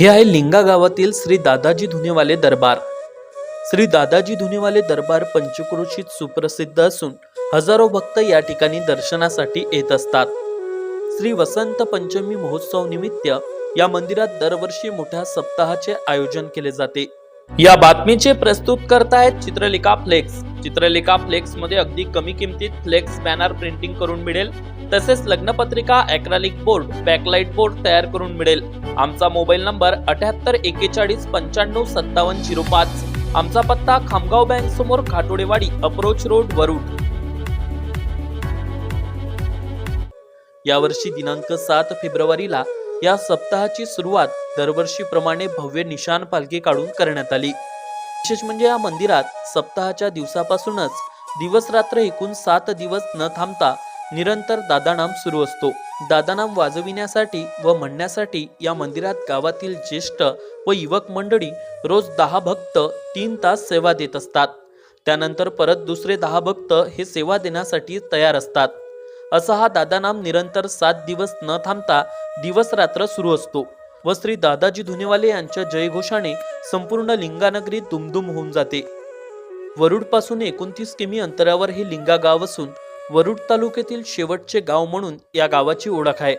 हे आहे लिंगा गावातील श्री दादाजी धुनेवाले दरबार. श्री दादाजी धुनेवाले दरबार पंचक्रोशीत सुप्रसिद्ध असून हजारो भक्त या ठिकाणी दर्शनासाठी येत असतात. श्री वसंत पंचमी महोत्सव निमित्त या मंदिरात दरवर्षी मोठ्या सप्ताहाचे आयोजन केले जाते. या बातमीचे प्रस्तुत करतायत चित्रलेखा फ्लेक्स. चित्रलेखा फ्लेक्समध्ये अगदी कमी किमतीत फ्लेक्स बॅनर प्रिंटिंग करून मिळेल. तसेच लग्नपत्रिका अॅक्रालिक बोर्ड बॅकलाईट बोर्ड तयार करून मिळेल. आमचा मोबाईल नंबर अठ्याहत्तर एकेचाळीस पंच्याण्णव सत्तावन्न झिरो पाच. आमचा पत्ता खामगाव बँक समोर खाटोडेवाडी अप्रोच रोड वरुड. यावर्षी दिनांक सात फेब्रुवारीला या सप्ताहाची सुरुवात दरवर्षीप्रमाणे भव्य निशान पालखी काढून करण्यात आली. विशेष म्हणजे या मंदिरात सप्ताहाच्या दिवसापासूनच दिवस रात्र एकूण सात दिवस न थांबता निरंतर दादानाम सुरू असतो. दादानाम वाजविण्यासाठी व म्हणण्यासाठी या मंदिरात गावातील ज्येष्ठ व युवक मंडळी रोज दहा भक्त तीन तास सेवा देत असतात. त्यानंतर परत दुसरे दहा भक्त हे सेवा देण्यासाठी तयार असतात. असा हा दादानाम निरंतर सात दिवस न थांबता दिवस रात्र सुरू असतो व श्री दादाजी धुनेवाले यांच्या जयघोषाने संपूर्ण लिंगानगरी दुमदुम होऊन जाते. वरुडपासून एकोणतीस किमी अंतरावर हे लिंगा गाव असून वरुड तालुक्यातील शेवटचे गाव म्हणून या गावाची ओळख आहे.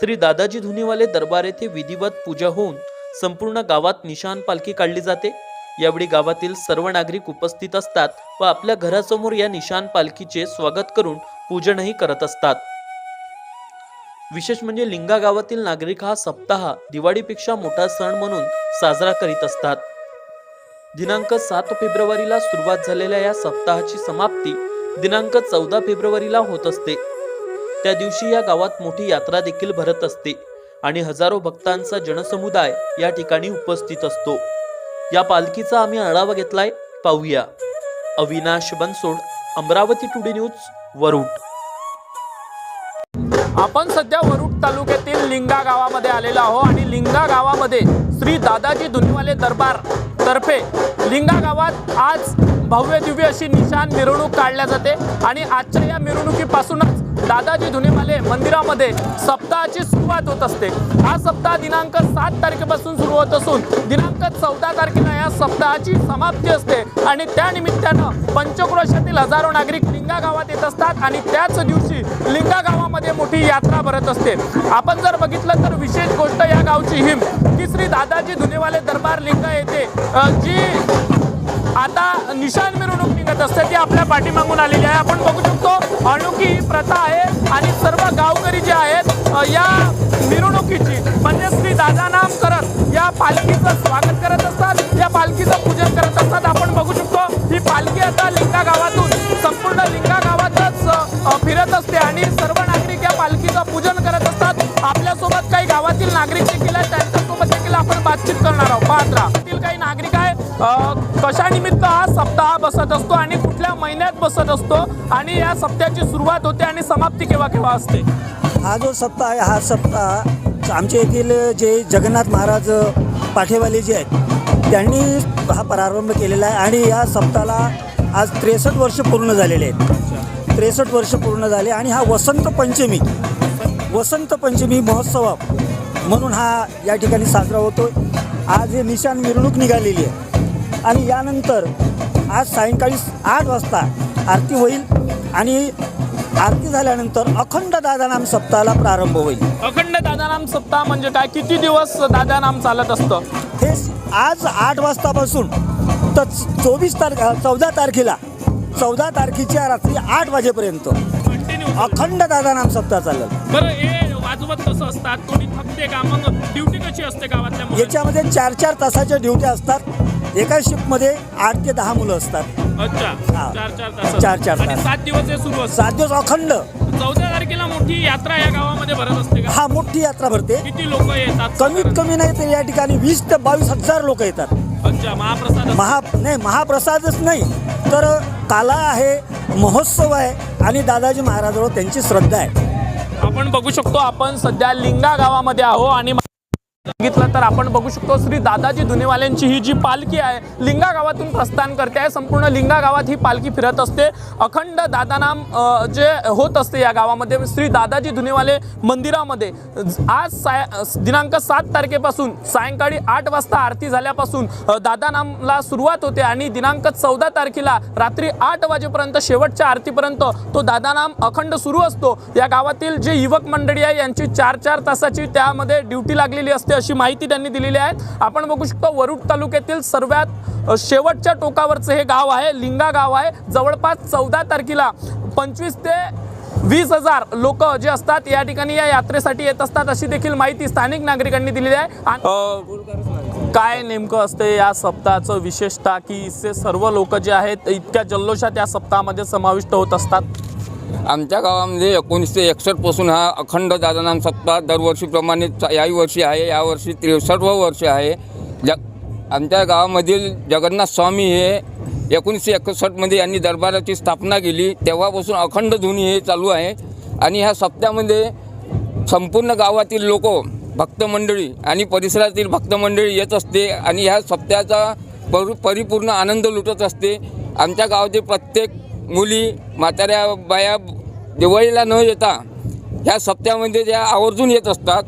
श्री दादाजी धुनेवाले दरबार येथे विधिवत पूजा होऊन संपूर्ण गावात निशान पालखी काढली जाते. यावेळी गावातील सर्व नागरिक उपस्थित असतात व आपल्या घरासमोर या निशान पालखीचे स्वागत करून पूजनही करत असतात. विशेष म्हणजे लिंगा गावातील नागरिक हा सप्ताह दिवाळीपेक्षा मोठा सण म्हणून साजरा करीत असतात. दिनांक सात फेब्रुवारीला सुरुवात झालेल्या या सप्ताहाची समाप्ती दिनांक चौदा फेब्रुवारीला होत असते. त्या दिवशी या गावात मोठी यात्रा देखील भरत असते आणि हजारो भक्तांचा जनसमुदाय या ठिकाणी उपस्थित असतो. या पालखीचा आम्ही आढावा घेतलाय पाहूया. Avinash Bansod Amravati today news Warud. आपण सध्या वरुड तालुक्यातील लिंगा गावामध्ये आलेलो आहो आणि लिंगा गावामध्ये श्री दादाजी धुनीवाले दरबार तर्फे लिंगा गावात आज भव्य दिव्य अशी निशान मिरवणूक काढल्या जाते. आणि आजच्या या मिरवणुकीपासूनच दादाजी धुनेमाले मंदिरामध्ये सप्ताहाची सुरुवात होत असते. हा सप्ताह दिनांक सात तारखेपासून सुरू होत असून दिनांक चौदा तारखेला या सप्ताहाची समाप्ती असते. आणि त्या निमित्तानं पंचक्रोशातील हजारो नागरिक लिंगा गावात येत असतात आणि त्याच दिवशी लिंगा गावामध्ये मोठी यात्रा भरत असते. आपण जर बघितलं तर विशेष गोष्ट या गावची हिम की श्री दादाजी धुनेवाले दरबार लिंगा येथे जी आता निशान मिरवणूक निघत असते ती आपल्या पाठीमागून आलेली आहे. आपण बघू शकतो अनोखी ही प्रथा आहे आणि सर्व गावकरी जे आहेत या मिरवणुकीची म्हणजे श्री दादा नाम करत या पालखीचं स्वागत करत असतात या पालखीचं पूजन करत असतात. आपण बघू शकतो ही पालखी आता लिंगा गावातून संपूर्ण लिंगा गावातच फिरत असते आणि सर्व नागरिक या पालखीचं पूजन करत असतात. आपल्यासोबत काही गावातील नागरिक देखील आहेत त्यांच्यासोबत देखील आपण बातचीत करणार आहोत. पाहत राहा. कशानिमित्त हा सप्ताह बसत असतो आणि कुठल्या महिन्यात बसत असतो आणि या सप्त्याची सुरुवात होते आणि समाप्ती केव्हा केव्हा असते? हा जो सप्ताह आहे हा सप्ताह आमच्या येथील जे जगन्नाथ महाराज पाठेवाले जे आहेत त्यांनी हा प्रारंभ केलेला आहे आणि या सप्ताहाला आज त्रेसष्ट वर्ष पूर्ण झालेले आहेत. त्रेसष्ट वर्ष पूर्ण झाले आणि हा वसंत पंचमी वसंत पंचमी महोत्सव म्हणून हा या ठिकाणी साजरा होतो आज हे निशान मिरवणूक निघालेली आहे. आणि यानंतर आज सायंकाळी आठ वाजता आरती होईल आणि आरती झाल्यानंतर अखंड दादानाम सप्ताहाला प्रारंभ होईल. अखंड दादानाम सप्ताह म्हणजे काय? किती दिवस दादानाम चालत असतं? हे आज आठ वाजतापासून तर चोवीस तारख चौदा तारखेला चौदा तारखेच्या रात्री आठ वाजेपर्यंत अखंड दादानाम सप्ताह चालेल. बरं हे वाजवत कसं असतात कोणी थकते का मग ड्युटी कशी असते गावातल्या मुलांची? याच्यामध्ये चार चार तासाच्या ड्युट्या असतात एका शिफ्टमध्ये आठ ते दहा मुलं असतात अच्छा हा. चार चार तास चार- चार आणि तास. सात दिवस हे सुरू असतात सात दिवस अखंड चौदा तारखेला मोठी यात्रा या गावामध्ये भरत असते का हा मोठी यात्रा भरते किती लोक येतात कमीत कमी नाही तर या ठिकाणी वीस ते बावीस हजार लोक येतात अच्छा महाप्रसाद असतो. महा नाही महाप्रसादच नाही तर कला आहे महोत्सव आहे आणि दादाजी महाराजांवर त्यांची श्रद्धा आहे आपण बघू शकतो आपण सध्या लिंगा गावामध्ये आहो आणि बघितलं तर आपण बघू शकतो श्री दादाजी धुनेवाल्यांची ही जी पालखी आहे लिंगा गावातून प्रस्थान करते. आहे संपूर्ण लिंगा गावात ही पालखी फिरत असते. अखंड दादानाम जे होत असते या गावामध्ये श्री दादाजी धुनेवाले मंदिरामध्ये. आज साय दिनांक सात तारखेपासून सायंकाळी आठ वाजता आरती झाल्यापासून दादानामला सुरुवात होते आणि दिनांक चौदा तारखेला रात्री आठ वाजेपर्यंत शेवटच्या आरतीपर्यंत तो दादानाम अखंड सुरू असतो. या गावातील जे युवक मंडळी आहे यांची चार चार तासाची त्यामध्ये ड्युटी लागलेली असते. अशी माहिती त्यांनी दिलेली आहे. आपण बघू शकतो वरुड तालुक्यातील सर्वात शेवटच्या टोकावरचं हे गाव आहे लिंगा गाव आहे. जवळपास चौदा तारखेला पंचवीस ते वीस हजार लोक जे असतात या ठिकाणी या यात्रेसाठी येत असतात अशी देखील माहिती स्थानिक नागरिकांनी दिलेली आहे. काय नेमकं असते या सप्ताहाचं विशेषतः की इथचे सर्व लोक जे आहेत इतक्या जल्लोषात या सप्ताहामध्ये समाविष्ट होत असतात? आमच्या गावामध्ये एकोणीसशे एकसष्टपासून हा अखंड दादानाम सप्ताह दरवर्षीप्रमाणे याही वर्षी आहे यावर्षी त्रेसष्टवं वर्ष आहे. ज आमच्या गावामधील जगन्नाथ स्वामी हे एकोणीसशे एकसष्टमध्ये यांनी दरबाराची स्थापना केली. तेव्हापासून अखंड धुनी हे चालू आहे. आणि ह्या सप्त्यामध्ये संपूर्ण गावातील लोक भक्तमंडळी आणि परिसरातील भक्तमंडळी येत असते आणि ह्या सप्त्याचा पर परिपूर्ण आनंद लुटत असते. आमच्या गावातील प्रत्येक मुली म्हाताऱ्या बाया दिवाळीला न येता ह्या सप्त्यामध्ये त्या आवर्जून येत असतात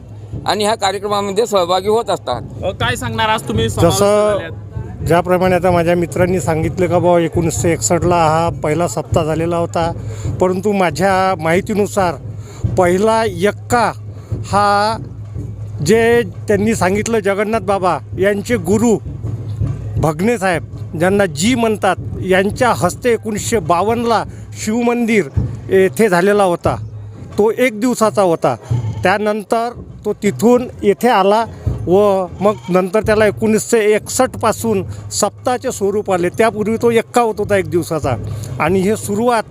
आणि ह्या कार्यक्रमामध्ये सहभागी होत असतात. अ, काय सांगणार आज तुम्ही? झाल्यात? जसं ज्याप्रमाणे आता माझ्या मित्रांनी सांगितलं का बाबा एकोणीसशे एकसष्टला हा पहिला सप्ताह झालेला होता. परंतु माझ्या माहितीनुसार पहिला यक्का हा जे त्यांनी सांगितलं जगन्नाथ बाबा यांचे गुरु भगने साहेब ज्यांना जी म्हणतात यांच्या हस्ते एकोणीसशे बावन्नला शिवमंदिर येथे झालेला होता. तो एक दिवसाचा होता. त्यानंतर तो तिथून येथे आला व मग नंतर त्याला एकोणीसशे एकसष्टपासून सप्ताहाचे स्वरूप आले. त्यापूर्वी तो एक्का होत होता एक दिवसाचा. आणि हे सुरुवात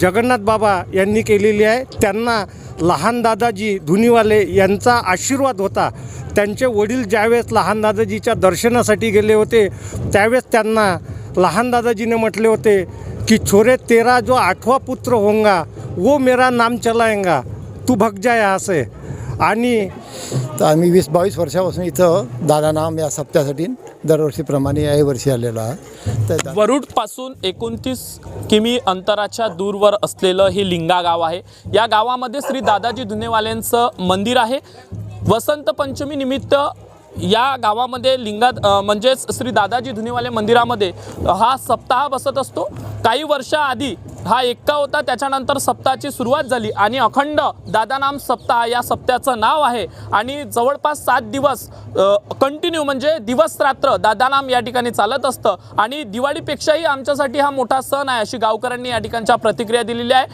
जगन्नाथ बाबा यांनी केलेली आहे. त्यांना लहान दादाजी धुनीवाले यांचा आशीर्वाद होता. त्यांचे वडील ज्यावेळेस लहान दादाजीच्या दर्शनासाठी गेले होते त्यावेळेस त्यांना लहान दादाजीने म्हटले होते की छोरे तेरा जो आठवा पुत्र होंगा वो मेरा नाम चलाएंगा. तू भग जाया यहाँ आणि तर आम्ही वीस बावीस वर्षापासून इथं दादानाम या सप्त्यासाठी दरवर्षीप्रमाणे याही वर्षी आलेलो आहे तर दा- वरुडपासून एकोणतीस किमी अंतराच्या दूरवर असलेलं हे लिंगा गाव आहे. या गावामध्ये श्री दादाजी धुनेवाल्यांचं मंदिर आहे. वसंत पंचमी निमित्त या गावामध्ये लिंगा अ, म्हणजेच श्री दादाजी धुनेवाले मंदिरामध्ये हा सप्ताह बसत असतो. काही वर्षाआधी हा एक्का होता त्याच्यानंतर सप्ताहाची सुरुवात झाली आणि अखंड दादानाम सप्ताह या सप्त्याचं नाव आहे. आणि जवळपास सात दिवस कंटिन्यू म्हणजे दिवस रात्र दादानाम या ठिकाणी चालत असतं. आणि दिवाळीपेक्षाही आमच्यासाठी हा मोठा सण आहे अशी गावकऱ्यांनी या ठिकाणच्या प्रतिक्रिया दिलेल्या आहे.